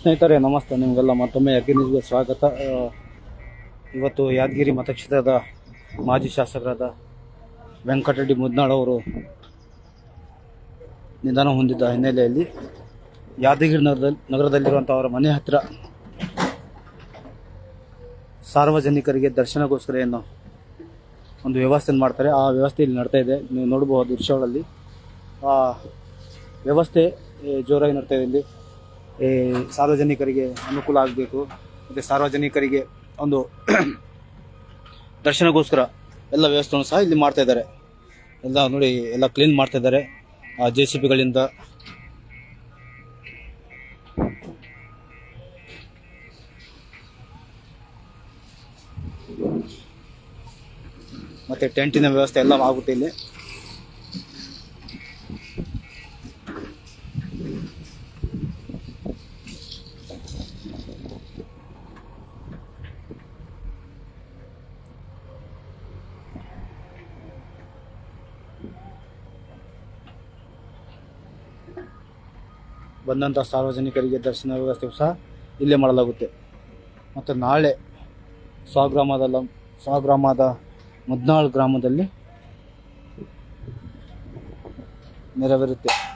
ಸ್ನೇಹಿತರೆ, ನಮಸ್ತೆ. ನಿಮಗೆಲ್ಲ ಮತ್ತೊಮ್ಮೆ ನ್ಯೂಸ್ಗೆ ಸ್ವಾಗತ. ಇವತ್ತು ಯಾದಗಿರಿ ಮತಕ್ಷೇತ್ರದ ಮಾಜಿ ಶಾಸಕರಾದ ವೆಂಕಟರೆಡ್ಡಿ ಮುದ್ನಾಳ್ ಅವರು ನಿಧನ ಹೊಂದಿದ್ದ ಹಿನ್ನೆಲೆಯಲ್ಲಿ ಯಾದಗಿರಿ ನಗರದಲ್ಲಿ ನಗರದಲ್ಲಿರುವಂಥ ಅವರ ಮನೆ ಹತ್ತಿರ ಸಾರ್ವಜನಿಕರಿಗೆ ದರ್ಶನಗೋಸ್ಕರ ಏನು ಒಂದು ವ್ಯವಸ್ಥೆಯನ್ನು ಮಾಡ್ತಾರೆ. ಆ ವ್ಯವಸ್ಥೆ ಇಲ್ಲಿ ನಡ್ತಾ ಇದೆ. ನೀವು ನೋಡಬಹುದು ದೃಶ್ಯಗಳಲ್ಲಿ. ಆ ವ್ಯವಸ್ಥೆ ಜೋರಾಗಿ ನಡ್ತಾ ಇದೆ ಇಲ್ಲಿ. ಸಾರ್ವಜನಿಕರಿಗೆ ಅನುಕೂಲ ಆಗಬೇಕು. ಮತ್ತು ಸಾರ್ವಜನಿಕರಿಗೆ ಒಂದು ದರ್ಶನಗೋಸ್ಕರ ಎಲ್ಲ ವ್ಯವಸ್ಥೆಯನ್ನು ಸಹ ಇಲ್ಲಿ ಮಾಡ್ತಾ ಇದ್ದಾರೆ. ಎಲ್ಲ ನೋಡಿ, ಎಲ್ಲ ಕ್ಲೀನ್ ಮಾಡ್ತಾ ಇದ್ದಾರೆ. ಆ ಜೆ ಸಿ ಪಿಗಳಿಂದ ಮತ್ತೆ ಟೆಂಟಿನ ವ್ಯವಸ್ಥೆ ಎಲ್ಲ ಆಗುತ್ತೆ ಇಲ್ಲಿ. ಬಂದಂಥ ಸಾರ್ವಜನಿಕರಿಗೆ ದರ್ಶನ ವ್ಯವಸ್ಥೆ ಸಹ ಇಲ್ಲೇ ಮಾಡಲಾಗುತ್ತೆ. ಮತ್ತು ನಾಳೆ ಸ್ವಗ್ರಾಮದ ಲಂ- ಸ್ವಗ್ರಾಮದ ಮುದ್ನಾಳ್ ಗ್ರಾಮದಲ್ಲಿ ನೆರವೇರುತ್ತೆ.